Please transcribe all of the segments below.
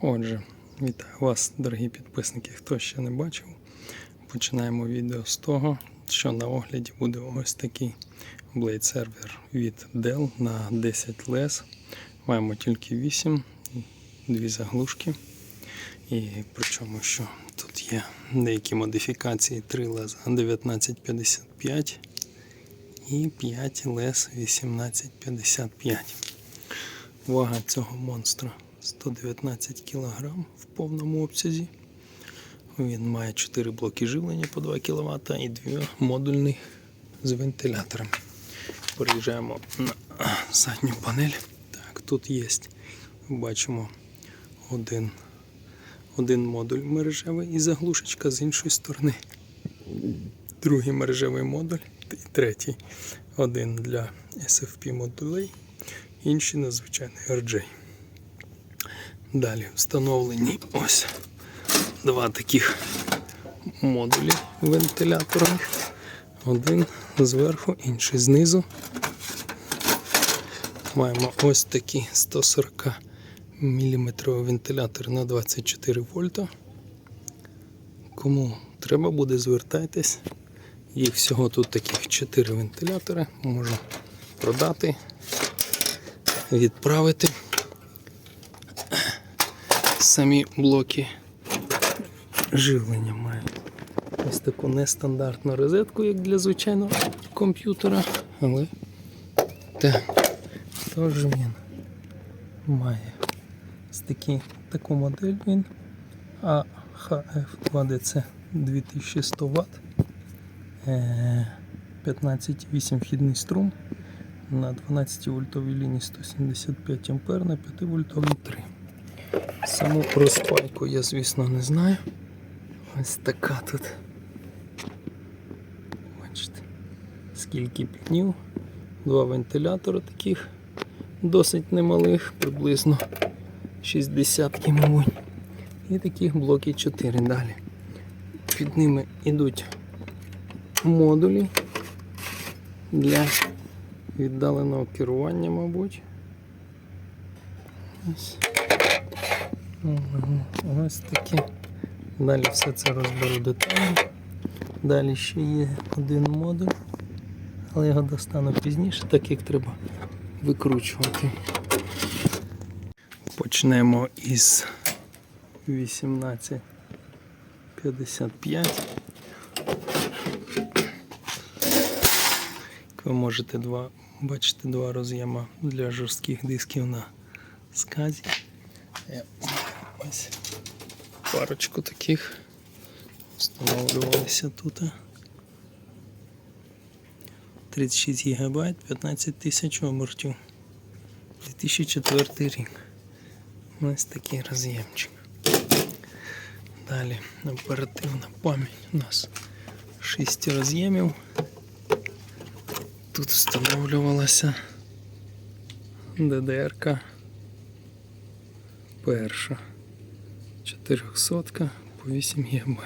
Отже, вітаю вас, дорогі підписники. Хто ще не бачив, починаємо відео з того, що на огляді буде ось такий Blade Server від Dell на 10 лес. Маємо тільки 8, дві заглушки. І причому, що тут є деякі модифікації 3 леза 1955 і 5 лес 1855. Вага цього монстра 119 кг в повному обсязі. Він має 4 блоки живлення по 2 кВт і 2 модульні з вентиляторами. Переїжджаємо на задню панель. Так, тут є, бачимо один, один модуль мережевий і заглушечка з іншої сторони. Другий мережевий модуль і третій. Один для SFP модулей, інший на звичайний RJ. Далі встановлені ось два таких модулі вентиляторних. Один зверху, інший знизу. Маємо ось такі 140 мм вентилятор на 24 вольта. Кому треба буде, звертайтесь. Їх всього тут таких 4 вентилятори. Можу продати, відправити. Самі блоки живлення мають ось таку нестандартну розетку, як для звичайного комп'ютера, але так, теж він має ось такі, таку модель він AHF2DC 2100 Вт. 15,8 вхідний струм на 12 вольтовій лінії 175 А на 5 вольтовій 3. Саму розпайку я, звісно, не знаю. Ось така тут. Бачите, скільки пінів. Два вентилятори таких досить немалих, приблизно 60 мабуть. І таких блоків 4 далі. Під ними йдуть модулі для віддаленого керування, мабуть. Ось. Ось такі. Далі все це розберу детально. Далі ще є один модуль, але його достану пізніше, так як треба викручувати. Почнемо із 1855. Як ви можете два, бачити два роз'єма для жорстких дисків на сказі. Ось парочку таких встановлювалися тут. 36 ГБ, 15 тисяч обертів. 2004 рік. Ось такий роз'ємчик. Далі оперативна пам'ять у нас 6 роз'ємів. Тут встановлювалася ДДРка перша. 400 по 8 ГБ.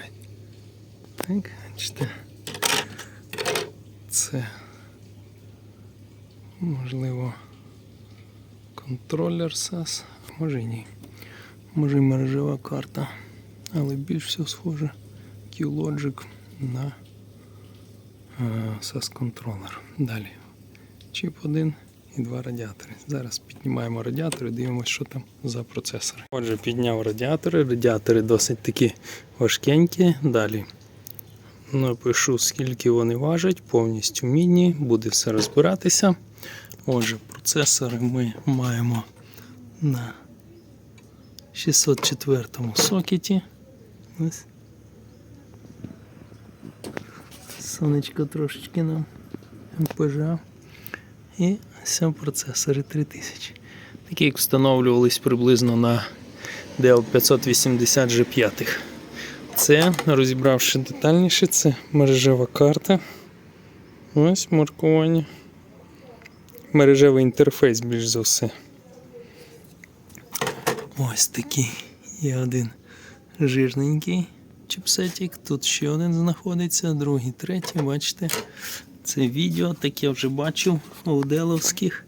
Так, бачите. Це можливо контролер SAS, може і ні. Може і мережева карта, але більш все схоже Q-Logic на SAS контролер. Далі. Чіп 1 і два радіатори. Зараз піднімаємо радіатори, дивимося, що там за процесори. Отже, підняв радіатори. Радіатори досить такі важкенькі. Далі напишу, скільки вони важать, повністю мідні, буде все розбиратися. Отже, процесори ми маємо на 604 сокеті. Ось. Сонечко трошечки нам пожав. І ось процесори 3000. Такі як встановлювались приблизно на Dell 580 G5. Це, розібравши детальніше, це мережева карта. Ось маркування. Мережевий інтерфейс більш за все. Ось такий є один жирненький чіпсетик. Тут ще один знаходиться, другий, третій, бачите. Це відео, таке вже бачив у деловських.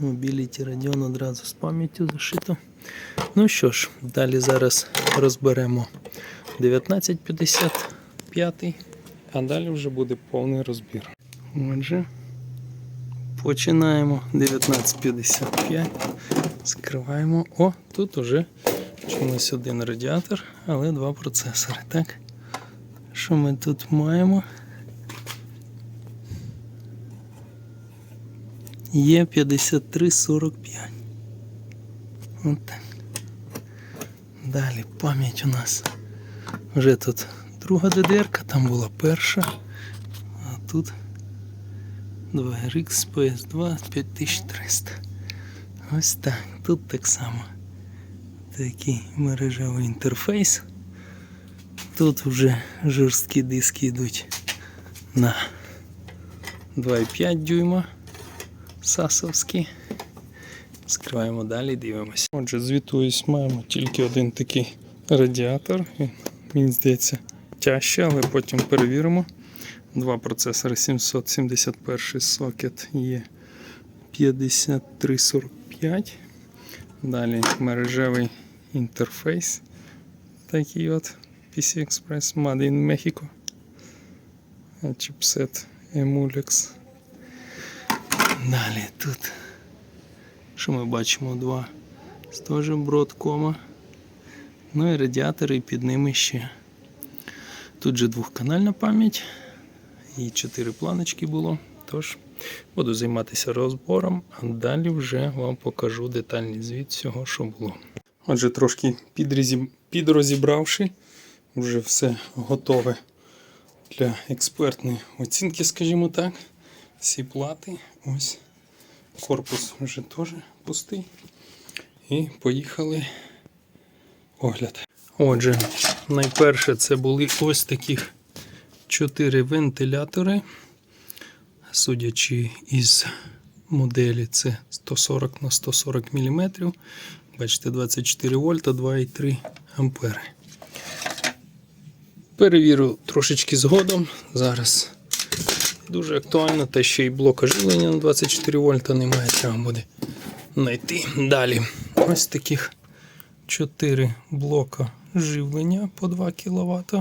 Mobility Radeon одразу з пам'яттю зашито. Ну що ж, далі зараз розберемо 1955, а далі вже буде повний розбір. Отже, починаємо 1955. Скриваємо. О, тут уже чомусь один радіатор, але два процесори. Так? Що ми тут маємо? Є 5345. От так. Далі пам'ять у нас. Вже тут друга ddr там була перша. А тут 2RX PS2 5300. Ось так. Тут так само. Такий мережевий інтерфейс. Тут вже жорсткі диски йдуть на 2,5 дюйма сасовські. Скриваємо далі, дивимося. Отже, звітуюсь, маємо тільки один такий радіатор. Він, Мені здається, тяжче, але потім перевіримо. Два процесори 771 сокет є 5345. Далі мережевий інтерфейс. Такий от PC Express Made in Mexico. Чіпсет Emulex. Далі тут. Що ми бачимо? Два з теж бродкома. Ну і радіатори і під ними ще. Тут же двохканальна пам'ять і чотири планочки було. Тож буду займатися розбором, а далі вже вам покажу детальний звіт всього, що було. Отже, трошки підрозібравши, вже все готове для експертної оцінки, скажімо так. Всі плати. Ось корпус вже теж пустий. І поїхали огляд. Отже, найперше це були ось таких чотири вентилятори. Судячи із моделі, це 140 на 140 мм. Бачите, 24 вольта, 2,3 ампери. Перевірю трошечки згодом. Зараз дуже актуально, те, що і блок оживлення на 24 вольта немає, треба буде знайти. Далі. Ось таких 4 блока живлення по 2 кВт.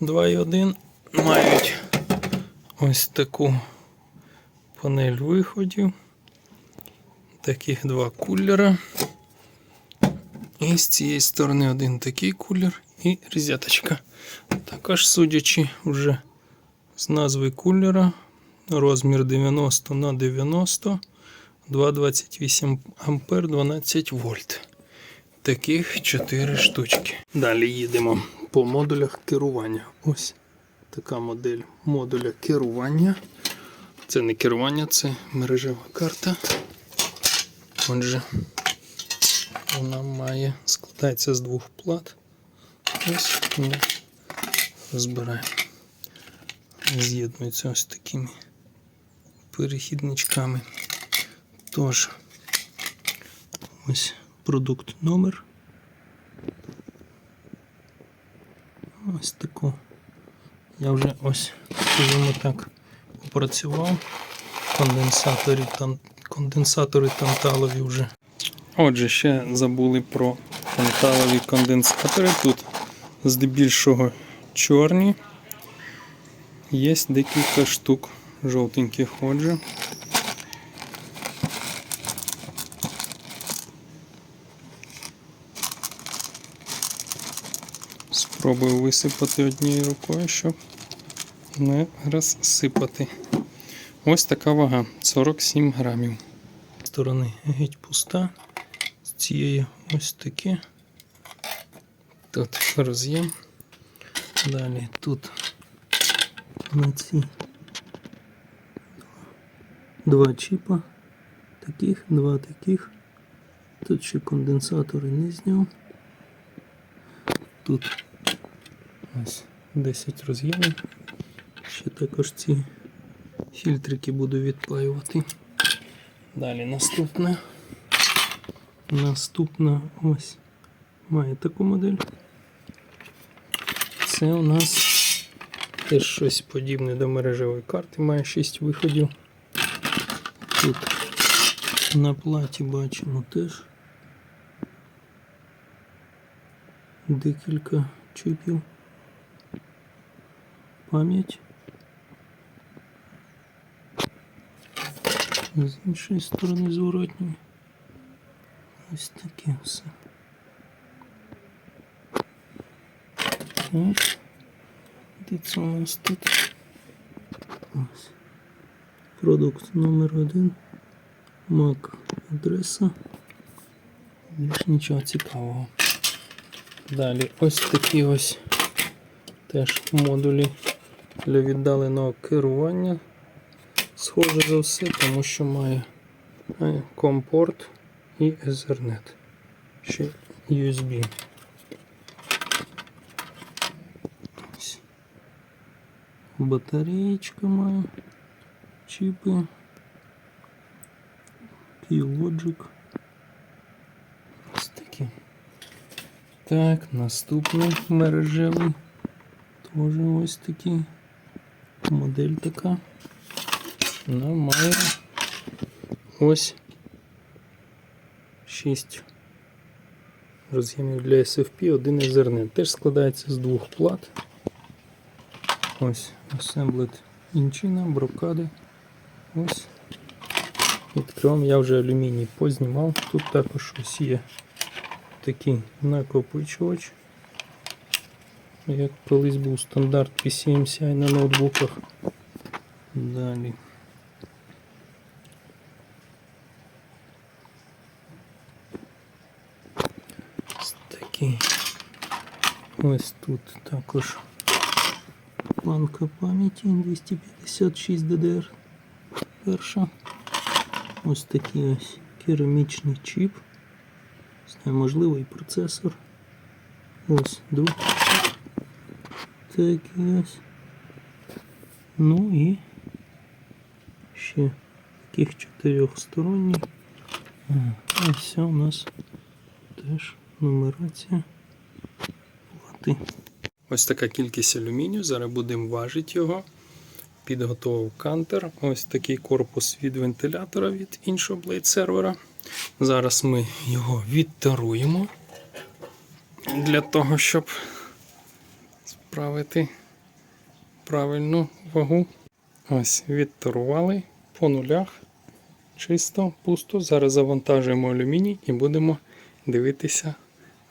2,1 мають ось таку панель виходів. Таких два кулера. І з цієї сторони один такий кулер і розеточка. Також судячи вже з назви кулера, розмір 90 на 90, 2,28 ампер, 12 вольт. Таких 4 штучки. Далі їдемо по модулях керування. Ось така модель модуля керування. Це не керування, це мережева карта. Отже, вона має складається з двох плат. Ось ми розбираємо. З'єднується ось такими перехідничками. Тож, ось продукт номер. Ось таку. Я вже ось, скажімо так, опрацював. Конденсатори, тан... конденсатори танталові вже. Отже, ще забули про танталові конденсатори. Тут здебільшого чорні. Є декілька штук жовтеньких, отже. Спробую висипати однією рукою, щоб не розсипати. Ось така вага 47 грамів. Сторони геть пуста. З цієї ось таке. Тут роз'єм. Далі тут на ці два чіпа. Таких, два таких. Тут ще конденсатори не зняв. Тут ось 10 роз'ємів. Ще також ці фільтрики буду відпаювати. Далі наступне. Наступна ось має таку модель. Це у нас теж щось подібне до мережевої карти, має 6 виходів. Тут на платі бачимо теж декілька чипів. Пам'ять. З іншої сторони зворотньої. Ось таке все. Так. Де це у нас тут? Ось. Продукт номер один. Мак адреса. Більш нічого цікавого. Далі ось такі ось теж модулі для віддаленого керування. Схоже за все, тому що має е, компорт і Ethernet. Ще USB. Батареєчка має. Чіпи. Q-Logic. Ось такі. Так, наступний мережевий. Теж ось такий. Модель така. Вона має ось 6 роз'ємів для SFP, один Ethernet. Теж складається з двох плат. Ось Assembled інчина, брокади. Ось. Відкриваємо, я вже алюміній познімав. Тут також ось є такий накопичувач. Як колись був стандарт PCMCI на ноутбуках. Далі. Ось такий. Ось тут також планка пам'яті 256 DDR. Перша. Ось такий ось керамічний чіп. Знаю, процесор. Ось другий. Такий ось. Ну і ще таких чотирьохсторонній. Все у нас теж нумерація плати. Ось така кількість алюмінію. Зараз будемо важити його. Підготував кантер. Ось такий корпус від вентилятора від іншого блейд сервера. Зараз ми його відтаруємо для того, щоб справити правильну вагу. Ось відтарували по нулях. Чисто, пусто. Зараз завантажуємо алюміній і будемо дивитися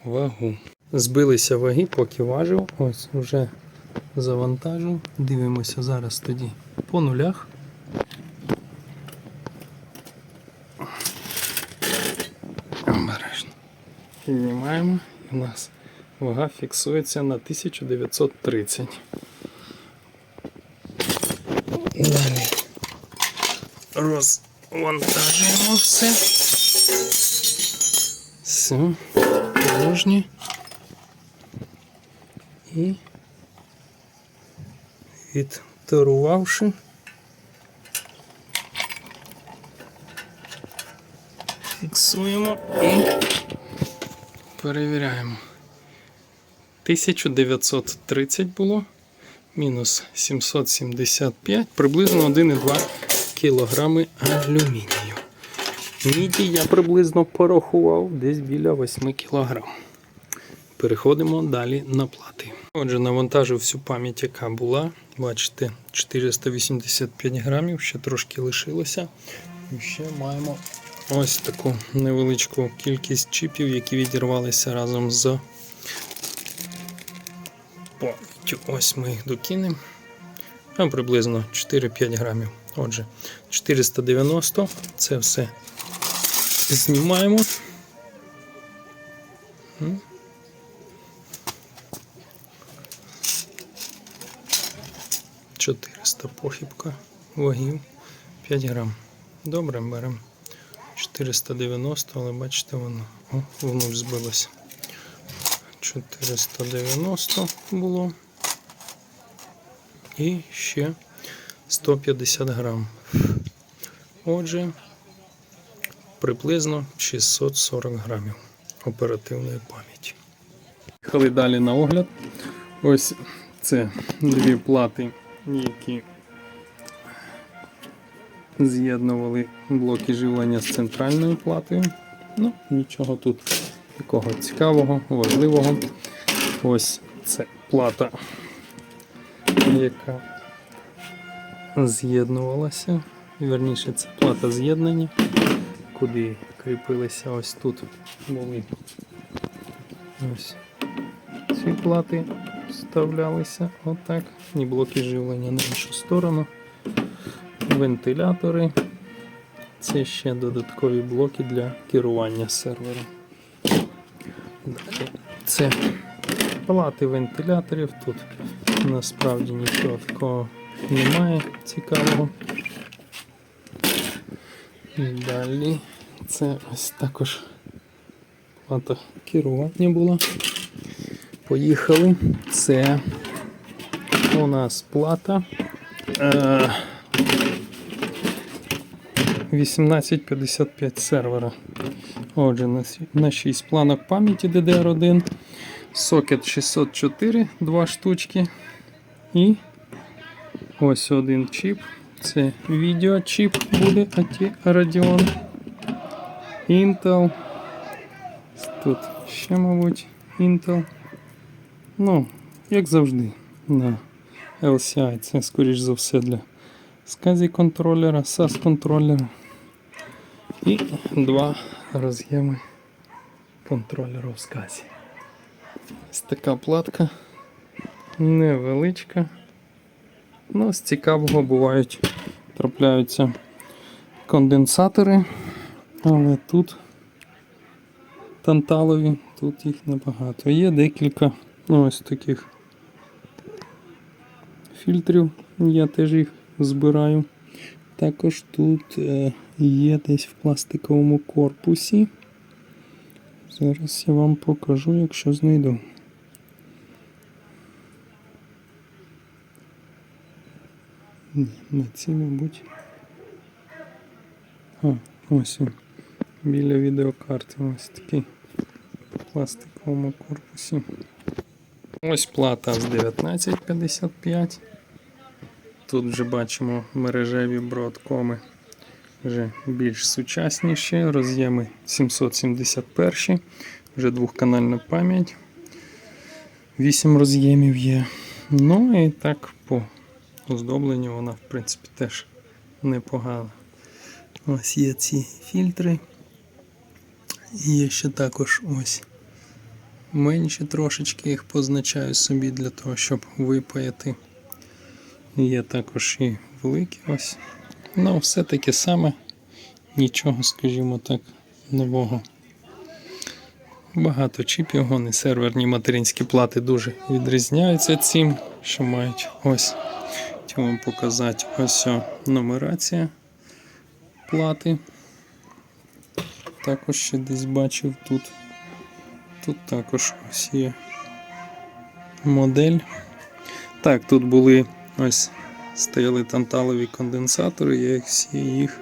вагу. Збилися ваги, поки важив. Ось вже завантажив. Дивимося зараз тоді по нулях. Обережно. Піднімаємо. І у нас вага фіксується на 1930. Далі розвантажуємо все. Все, порожні. І відтарувавши. Фіксуємо і перевіряємо. 1930 було, мінус 775, приблизно 1,2 кілограми алюмінію. Міді я приблизно порахував десь біля 8 кілограм. Переходимо далі на плати. Отже, навантажив всю пам'ять, яка була. Бачите, 485 грамів, ще трошки лишилося. І ще маємо ось таку невеличку кількість чіпів, які відірвалися разом з пам'яттю. Ось ми їх докинемо. А приблизно 4-5 грамів. Отже, 490 це все знімаємо. 400 похибка вагів 5 грам. Добре, беремо 490, але бачите, воно о, ж збилося. 490 було. І ще 150 грам. Отже, приблизно 640 грамів оперативної пам'яті. Їхали далі на огляд. Ось це дві плати, які з'єднували блоки живлення з центральною платою. Ну, нічого тут такого цікавого, важливого. Ось це плата, яка з'єднувалася. Вірніше, це плата з'єднання, куди кріпилися ось тут були. Ось ці плати вставлялися отак. І блоки живлення на іншу сторону. Вентилятори. Це ще додаткові блоки для керування сервером. Це палати вентиляторів. Тут насправді нічого такого немає цікавого. І Далі це ось також плата керування була. Поїхали. Це у нас плата. Е, 1855 сервера. Отже, на 6 планок пам'яті DDR1, сокет 604, 2 штучки. І ось один чіп. Це відеочіп буде Radeon. Intel. Тут ще, мабуть, Intel. Ну, як завжди, на LCI. Це, скоріш за все, для SCSI контролера, SAS контролера. І два роз'єми контролера в SCSI. Ось така платка. Невеличка. Ну, з цікавого бувають, трапляються конденсатори, але тут танталові, тут їх небагато. Є декілька ось таких фільтрів, я теж їх збираю. Також тут е, є десь в пластиковому корпусі. Зараз я вам покажу, якщо знайду. Ні, не ці, мабуть. А, ось він. Біля відеокарти ось такий в пластиковому корпусі. Ось плата з 1955. Тут вже бачимо мережеві бродкоми вже більш сучасніші. Роз'єми 771, вже двохканальна пам'ять. 8 роз'ємів є. Ну і так по оздобленню вона, в принципі, теж непогана. Ось є ці фільтри. І є ще також ось менші трошечки їх позначаю собі для того, щоб випаяти. Є також і великі ось. Ну, все таке саме. Нічого, скажімо так, нового. Багато чіпів, вони серверні материнські плати дуже відрізняються цим, що мають ось. Хотів вам показати ось нумерація плати. Також ще десь бачив тут. Тут також ось є модель. Так, тут були ось стояли танталові конденсатори, я їх всі їх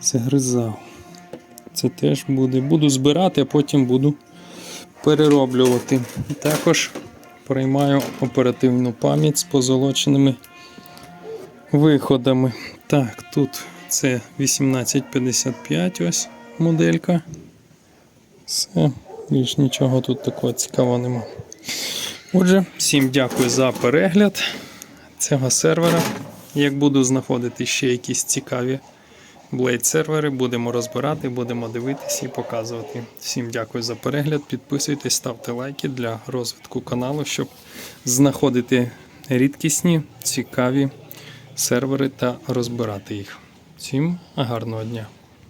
загризав. Це теж буде. Буду збирати, а потім буду перероблювати. Також приймаю оперативну пам'ять з позолоченими виходами. Так, тут це 1855 ось моделька. Все, більш нічого тут такого цікавого нема. Отже, всім дякую за перегляд цього сервера. Як буду знаходити ще якісь цікаві Blade сервери, будемо розбирати, будемо дивитися і показувати. Всім дякую за перегляд. Підписуйтесь, ставте лайки для розвитку каналу, щоб знаходити рідкісні, цікаві сервери та розбирати їх. Всім гарного дня!